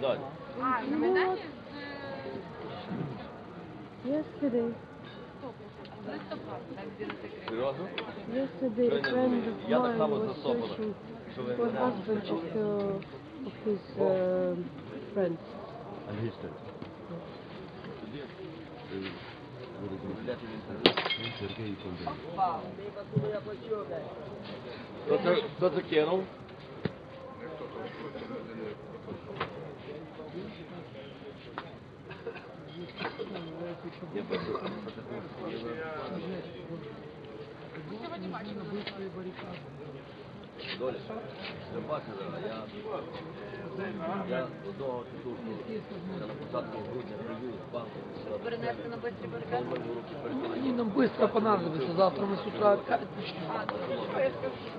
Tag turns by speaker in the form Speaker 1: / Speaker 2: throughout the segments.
Speaker 1: Майдані.
Speaker 2: А, на Майдані?
Speaker 3: Yesterday,
Speaker 2: З листопада, так, де секрет.
Speaker 1: Серйозно?
Speaker 3: yesterday, a friend of
Speaker 1: Я так
Speaker 3: mine
Speaker 1: само
Speaker 3: was
Speaker 1: засопана.
Speaker 3: searching
Speaker 1: Що ви
Speaker 3: for
Speaker 1: мене
Speaker 3: husband of, uh, of his uh, friend.
Speaker 1: Англійською. Буде замовляти в інтернет. Сергій Кондратів. Хто це, хто це кинув? Доля, не бачили, а я, я одного тітушку я на початку грудня привів з банку.
Speaker 2: Перенести на бистрі барикади?
Speaker 4: Они нам быстро понадобится, завтра мы с утра опять начнем.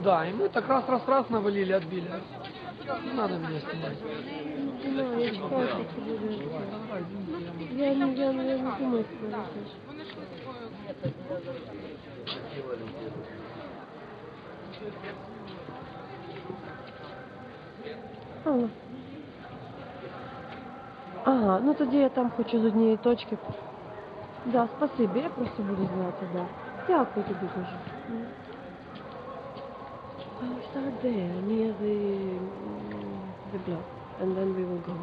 Speaker 4: Да, и мы так раз-раз-раз навалили, отбили. Не надо меня снимать.
Speaker 3: Ну, я чекаю, що це буде.
Speaker 4: Я.
Speaker 3: Я, не- я, я не думаю, що це. Ага. Ага, ну тоді я там хочу з однієї точки. Да, спасибі, я просто буду знати, да. Дякую тобі дуже. М. I'll start there, near the, mm, the block, and then we will go.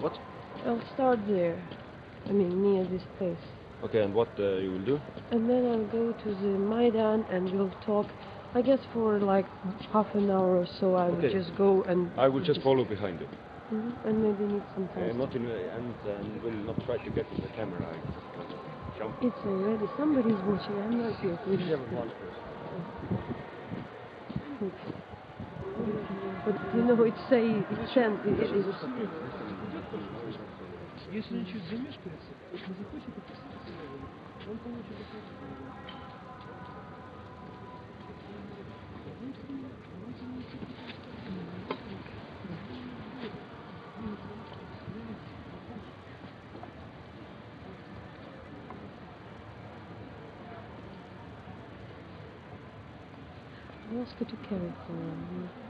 Speaker 1: What?
Speaker 3: I'll start there, I mean near this place.
Speaker 1: Okay, and what uh, you will do?
Speaker 3: And then I'll go to the Maidan and we'll talk, I guess for like half an hour or so I will just go and...
Speaker 1: I will just follow behind you.
Speaker 3: Mhm, And maybe need some time.
Speaker 1: Uh, not in, uh, and, and will not try to get in the camera. I just uh, jump.
Speaker 3: It's already, somebody's watching, I'm not here. But you know, it's say, it's sent, it, it is...
Speaker 4: Если он чуть замешкается, не захочет подписаться, он получит
Speaker 3: What else could you carry for um,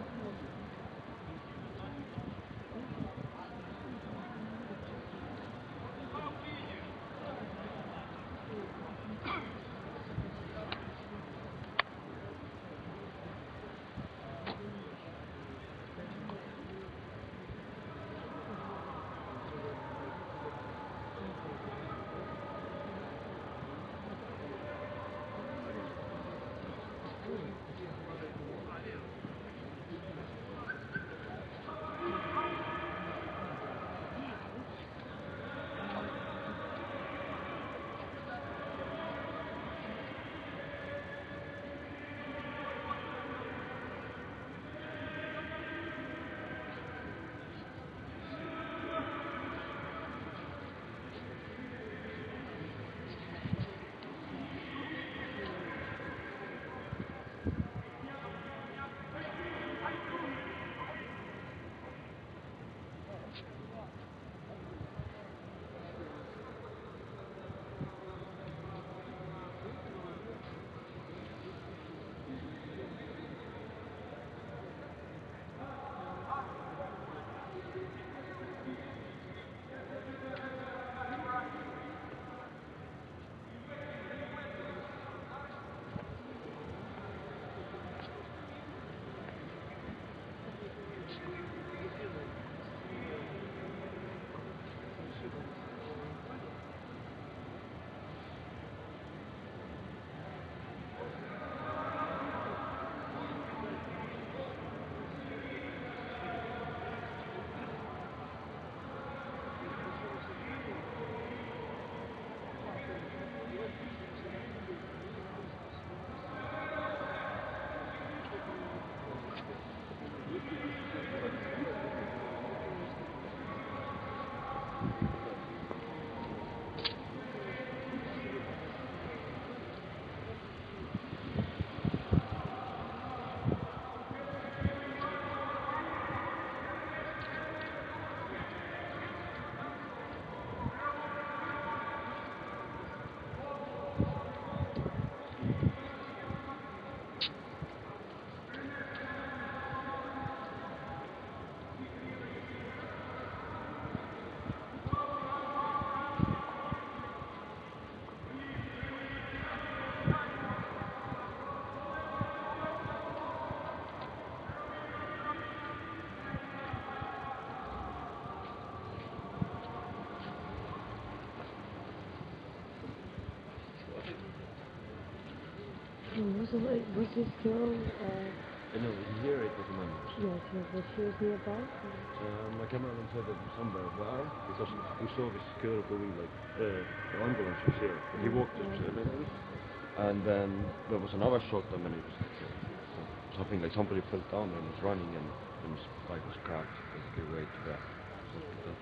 Speaker 5: Was, it- was this girl, uh,
Speaker 6: Uh, no, here it was a man.
Speaker 5: yes, yes, but she was nearby?
Speaker 6: I came out and said that somewhere where because we saw this girl going like uh, the ambulance was here. He walked up to the and then there was another shot and then it was like, uh, something like somebody fell down and was running and, and his bike was cracked. They gave way to the hospital.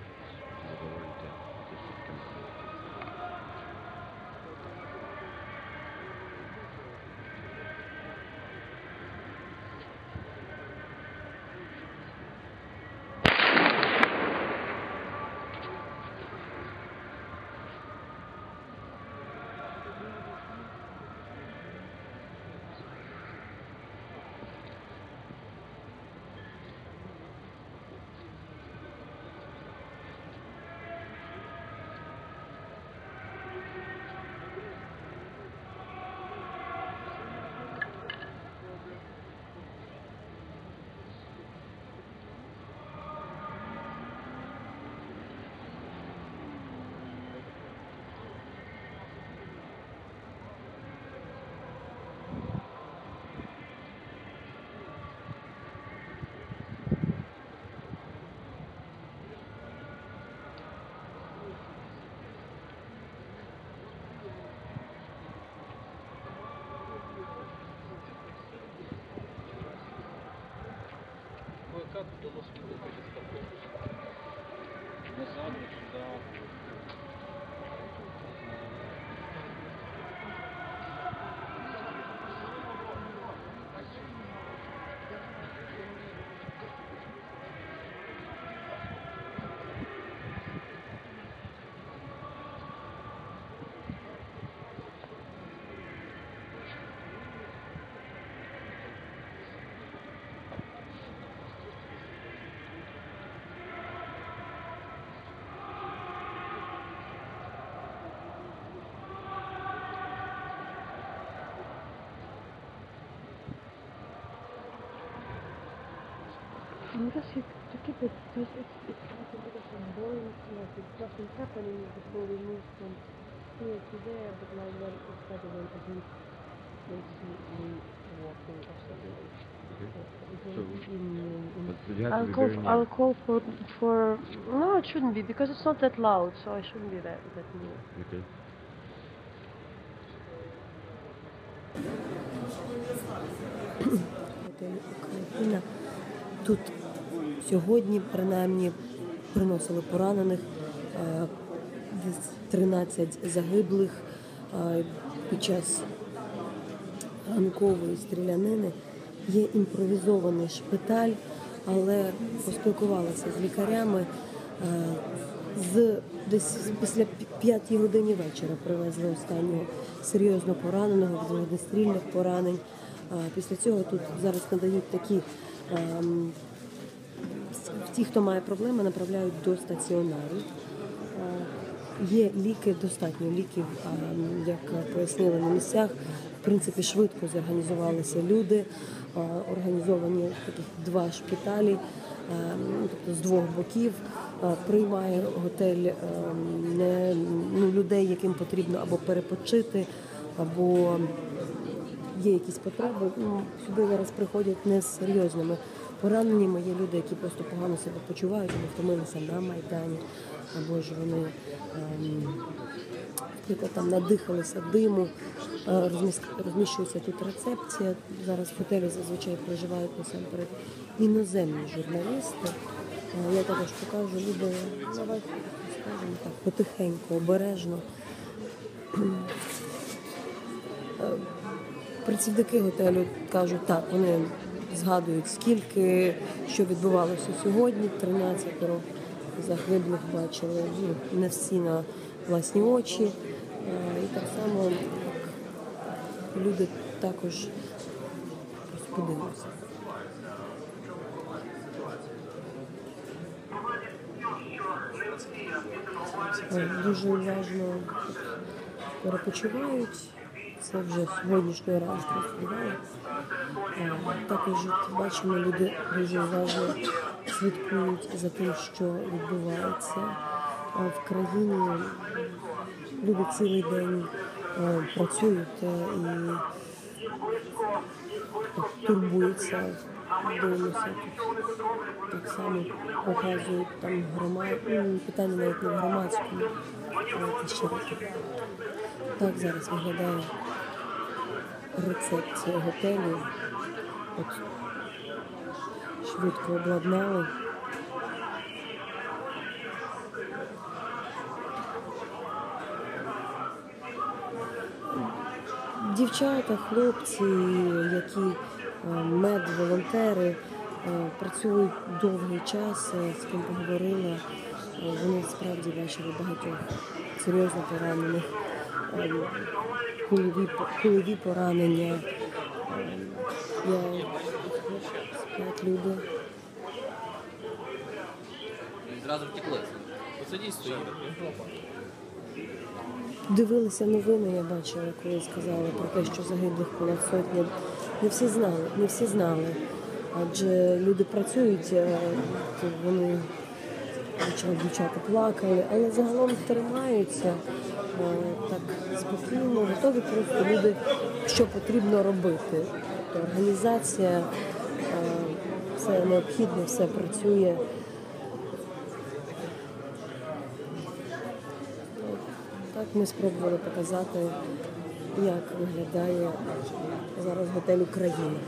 Speaker 6: до нас виходить. Насамперед,
Speaker 5: да. that's it. To keep it, because it's, it's like a bit of a boring, like it doesn't happening before we move from here to there, but like when it's better when at least they see me walking or something.
Speaker 6: Okay.
Speaker 5: Because
Speaker 6: So,
Speaker 5: in, in,
Speaker 6: But, but you have
Speaker 5: I'll
Speaker 6: to be
Speaker 5: call,
Speaker 6: very near.
Speaker 5: I'll call for, for, no it shouldn't be, because it's not that loud, so I shouldn't be that, that near.
Speaker 6: Okay.
Speaker 3: Готель Україна. Тут сьогодні, принаймні, приносили поранених, е, десь 13 загиблих е, під час ранкової стрілянини. Є імпровізований шпиталь, але поспілкувалася з лікарями. е, З десь після 5 годині вечора привезли останнього серйозно пораненого від вогнестрільних поранень. Після цього тут зараз надають такі ем, ті, хто має проблеми, направляють до стаціонарів. Е, Є ліки, достатньо ліків, як пояснили на місцях. В принципі, швидко зорганізувалися люди, організовані таких два шпиталі, е, тобто з двох боків. Е, Приймає готель не, ну, людей, яким потрібно або перепочити, або є якісь потреби. Ну, сюди зараз приходять не з серйозними пораненнями. Є люди, які просто погано себе почувають, або втомилися на майдані, або ж вони, ем, наприклад, там надихалися диму. Е, Розміщується тут рецепція. Зараз в готелі зазвичай проживають насамперед іноземні журналісти. Е, Я також покажу люди, давайте скажемо так, потихеньку, обережно. Працівники готелю кажуть, так, вони згадують, скільки що відбувалося сьогодні. 13 загиблих бачили. Ну, не всі на власні очі. Е, І так само люди також подивилися. Дуже уважно перепочивають. Це вже сьогоднішнього разу транслювали. Е, Також бачимо, люди дуже уважно слідкують за тим, що відбувається е, в країні. Люди цілий день е, працюють і турбуються, дивимося. Так само показують там грома... ну, питання навіть не в громадському, а ще таке. Так зараз виглядає рецепція готелю. От швидко обладнали. Дівчата, хлопці, які е, медволонтери, е, працюють довгий час, е, з ким поговорила. Вони справді бачили багатьох серйозно поранених, е, кульові, кульові поранення. Я люди.
Speaker 7: І зразу втекли. Посидіть стоїть.
Speaker 3: Дивилися новини, я бачила, коли сказали про те, що загиблих понад сотня. Не всі знали, не всі знали. Адже люди працюють, е, вони бачила, дівчата плакали, але загалом тримаються так спокійно, готові просто люди, що потрібно робити. Тобто організація, е, все необхідне, все працює. Так ми спробували показати, як виглядає зараз готель Україна.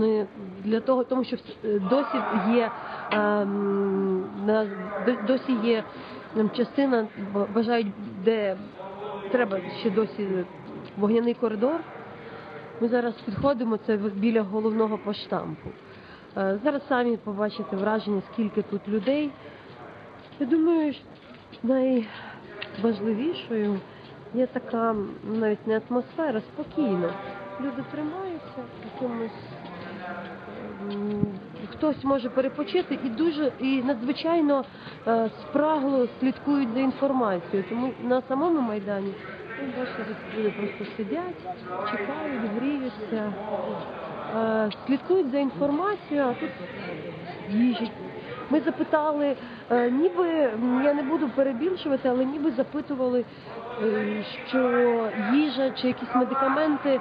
Speaker 3: Вони для того, тому що е, досі є ем, досі є ем, частина, бажають, де треба ще досі вогняний коридор. Ми зараз підходимо, це біля головного поштампу. Е, Зараз самі побачите враження, скільки тут людей. Я думаю, що найважливішою є така навіть не атмосфера, спокійна. Люди тримаються якимось. Хтось може перепочити і дуже і надзвичайно е, спрагло слідкують за інформацією. Тому на самому майдані бачите, люди просто сидять, чекають, гріються, е, слідкують за інформацією, а тут їжі. Ми запитали, е, ніби я не буду перебільшувати, але ніби запитували, е, що їжа чи якісь медикаменти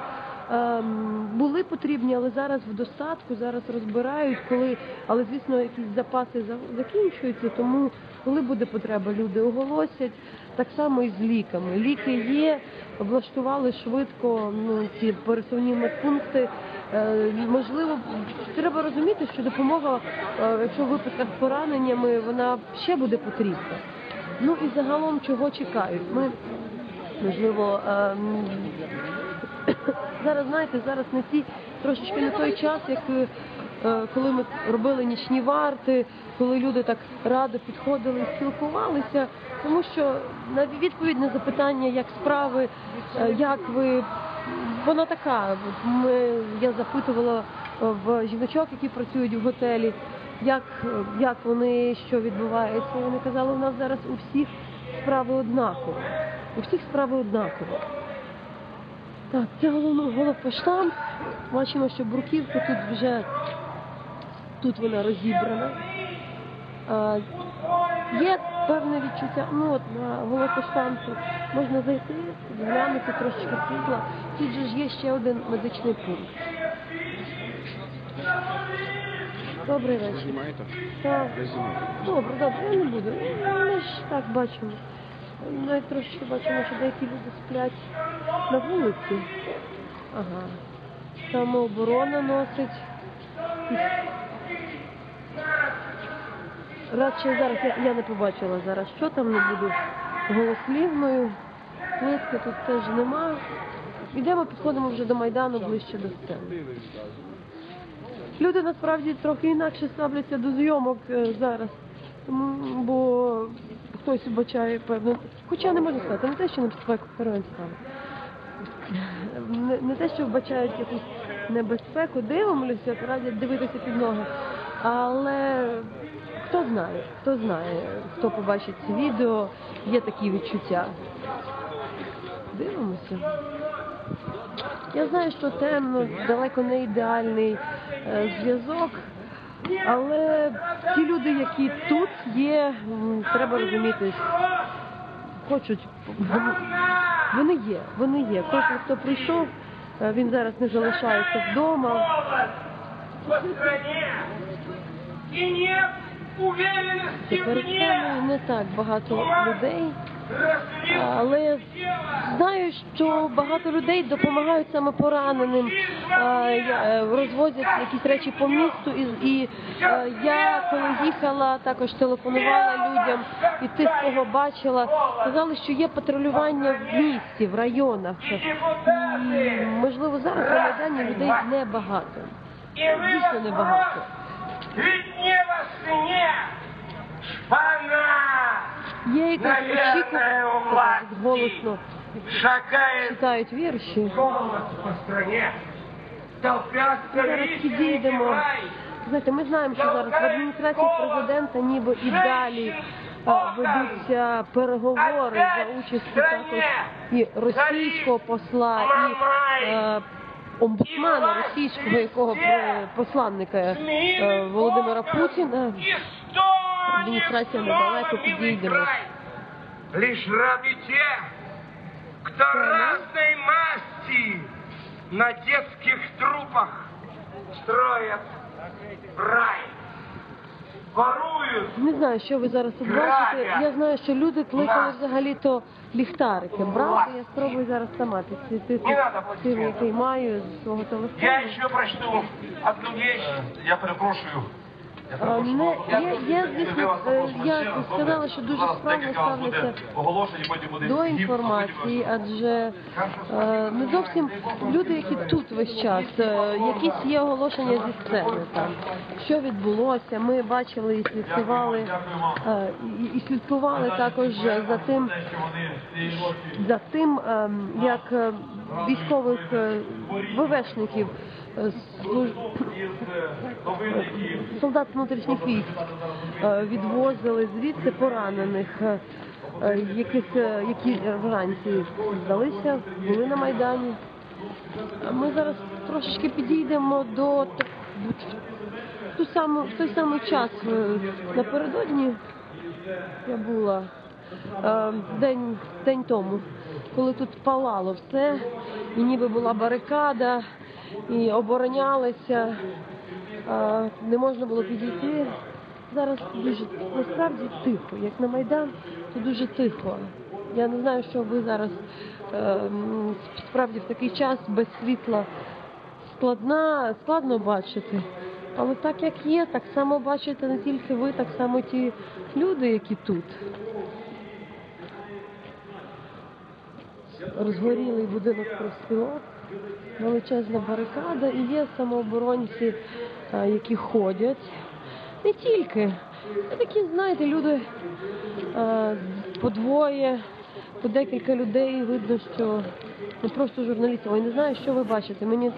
Speaker 3: були потрібні, але зараз в достатку, зараз розбирають, коли, але звісно, якісь запаси закінчуються, тому коли буде потреба, люди оголосять. Так само і з ліками. Ліки є, облаштували швидко ну, ці пересувні медпункти. Е, можливо, треба розуміти, що допомога, е, якщо в випадках з пораненнями, вона ще буде потрібна. Ну і загалом чого чекають? Ми можливо ем, зараз знаєте, зараз не ті трошечки не той час, як е, коли ми робили нічні варти, коли люди так радо підходили і спілкувалися, тому що на відповідь на запитання, як справи, е, як ви. Вона така. Ми, я запитувала е, в жіночок, які працюють в готелі, як, як вони, що відбувається. Вони казали, у нас зараз у всіх справи однакові. У всіх справи однакові. Так, це головно головпоштамп. Бачимо, що бруківка тут вже тут вона розібрана. А, є певне відчуття, ну от на головпоштампу можна зайти, глянути трошечки світла. Тут же ж є ще один медичний пункт. Добрий вечір. Так. Добре, добре, я не буду. Ну, Ми ж так бачимо. Навіть трошки бачимо, що деякі люди сплять на вулиці. Ага. Самооборона носить. Радше зараз я, я не побачила зараз, що там не буду голослівною. Плитки тут теж нема. Йдемо, підходимо вже до Майдану ближче до сцени. Люди насправді трохи інакше ставляться до зйомок е, зараз. Тому, бо хтось вбачає певно. Хоча не можна сказати, не те, що небезпеку героям стане. Не, не те, що вбачають якусь небезпеку, дивимося, радять дивитися під ноги. Але хто знає, хто знає, хто побачить це відео, є такі відчуття. Дивимося. Я знаю, що темно, далеко не ідеальний е, зв'язок, Але ті люди, які тут є, треба розуміти, хочуть, вони є, вони є. Кожен, хто прийшов, е, він зараз не залишається вдома. Тепер не так багато людей. Але знаю, що багато людей допомагають саме пораненим, е, розвозять якісь речі по місту. І, е, я коли їхала, також телефонувала людям і тих, кого бачила, сказали, що є патрулювання в місті, в районах. І, можливо, зараз Майдані людей небагато. Дійсно небагато. Голосно
Speaker 8: шагает
Speaker 3: читають вірші.
Speaker 8: голос по стране. Толпятся
Speaker 3: підійдемо. Знаєте, ми знаємо, що зараз в адміністрації президента ніби і далі ведуться переговори за участі також і російського посла, і е, омбудсмена російського, якого е, посланника е, Володимира Путіна. Адміністрація недалеко підійдемо.
Speaker 8: Лишь рады те, кто разной масти на детских трупах строят рай. Воруют
Speaker 3: Не знаю, що ви зараз тут бачите. Я знаю, що люди кликали взагалі-то ліхтарики. Брати, я спробую зараз сама підсвітити
Speaker 8: Не надо
Speaker 3: тим, який маю з свого телефону.
Speaker 8: Я еще прочту одну вещь.
Speaker 9: Я перепрошую. Я
Speaker 3: А,
Speaker 9: перепрошую.
Speaker 3: не-
Speaker 9: Я
Speaker 3: я- звісно, я сказала, що дуже справно ставлюся до інформації, адже е, не зовсім люди, які тут весь час, е, якісь є оголошення зі сцени там, що відбулося. Ми бачили і слідкували, е, і, слідкували також за тим, за тим, е, як військових е, ВВшників, е, солдат внутрішніх військ е, відвозили звідси поранених, яких, які вранці здалися, були на Майдані. Ми зараз трошечки підійдемо до ту саму, в той самий час напередодні я була день, день тому, коли тут палало все, і ніби була барикада, і оборонялися, не можна було підійти. Зараз дуже насправді тихо. Як на Майдан, то дуже тихо. Я не знаю, що ви зараз е, справді в такий час без світла складна, складно бачити. Але так як є, так само бачите не тільки ви, так само ті люди, які тут. Розгорілий будинок профспілок, величезна барикада і є самооборонці, які ходять. Не тільки. Це такі, знаєте, люди по двоє, по декілька людей. Видно, що не просто журналістів. Ой, не знаю, що ви бачите. Мені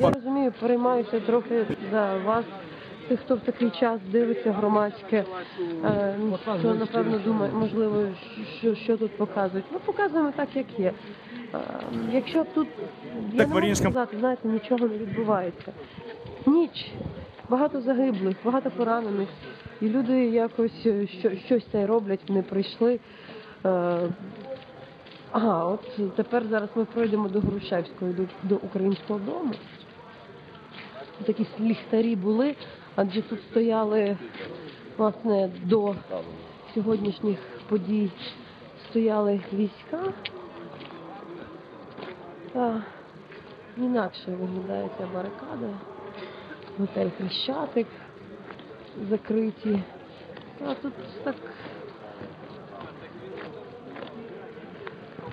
Speaker 3: я розумію, переймаюся трохи за вас, тих, хто в такий час дивиться громадське, е, що напевно думає, можливо, що, що тут показують. Ми показуємо так, як є. Е, Якщо тут я не можу сказати, знаєте, нічого не відбувається. Ніч, багато загиблих, багато поранених, і люди якось е, що, щось це роблять, вони прийшли. Ага, от тепер зараз ми пройдемо до Грушевського, до, до українського дому. Такі ліхтарі були, адже тут стояли власне до сьогоднішніх подій стояли війська. Та інакше виглядає ця барикада. Готель Хрещатик закриті. А тут так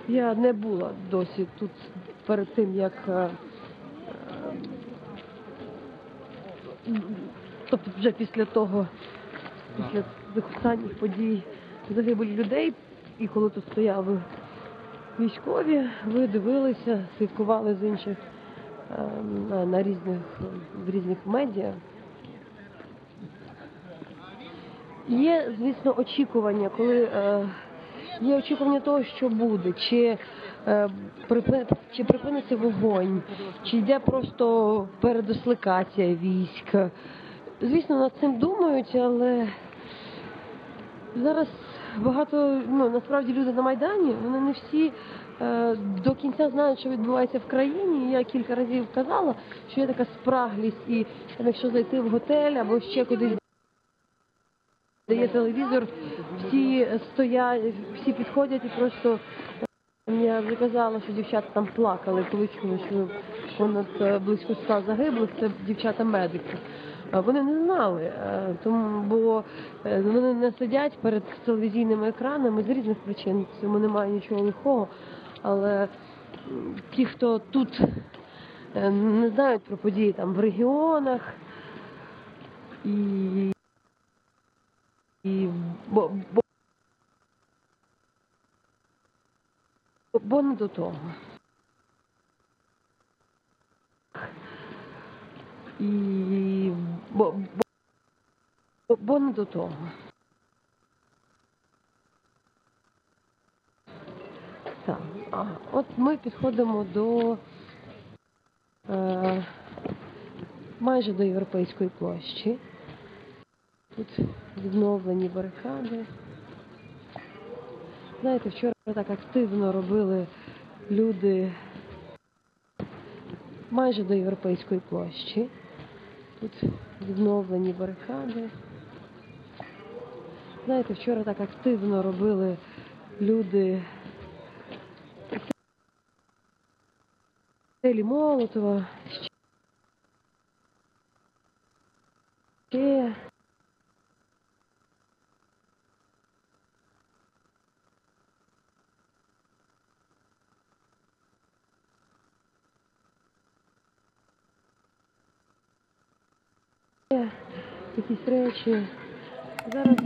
Speaker 3: Я не була досі тут перед тим, як е, тобто вже після того, після цих останніх подій загибель людей, і коли тут стояли військові, ви дивилися, слідкували з інших е, на, на різних в різних медіа. Є, звісно, очікування, коли е, є очікування того, що буде, чи, е, припи, чи припиниться вогонь, чи йде просто передислокація військ, звісно, над цим думають, але зараз багато, ну насправді люди на Майдані, вони не всі е, до кінця знають, що відбувається в країні. Я кілька разів казала, що є така спраглість, і там, якщо зайти в готель або ще кудись. Де є телевізор, всі стоять, всі підходять і просто я вже казала, що дівчата там плакали, коли чули, що понад е, близько ста загиблих, це дівчата-медики. А Вони не знали, е, тому бо е, вони не сидять перед телевізійними екранами з різних причин. Цьому немає нічого лихого. Але ті, хто тут е, не знають про події там в регіонах і, і бо, бо бо не до того. І бо, бо, бо не до того. Так, от ми підходимо до е, майже до європейської площі. Тут відновлені барикади. Знаєте, вчора так активно робили люди майже до європейської площі. Тут відновлені барикади. Знаєте, вчора так активно робили люди Телі Молотова. Ще якісь. Зараз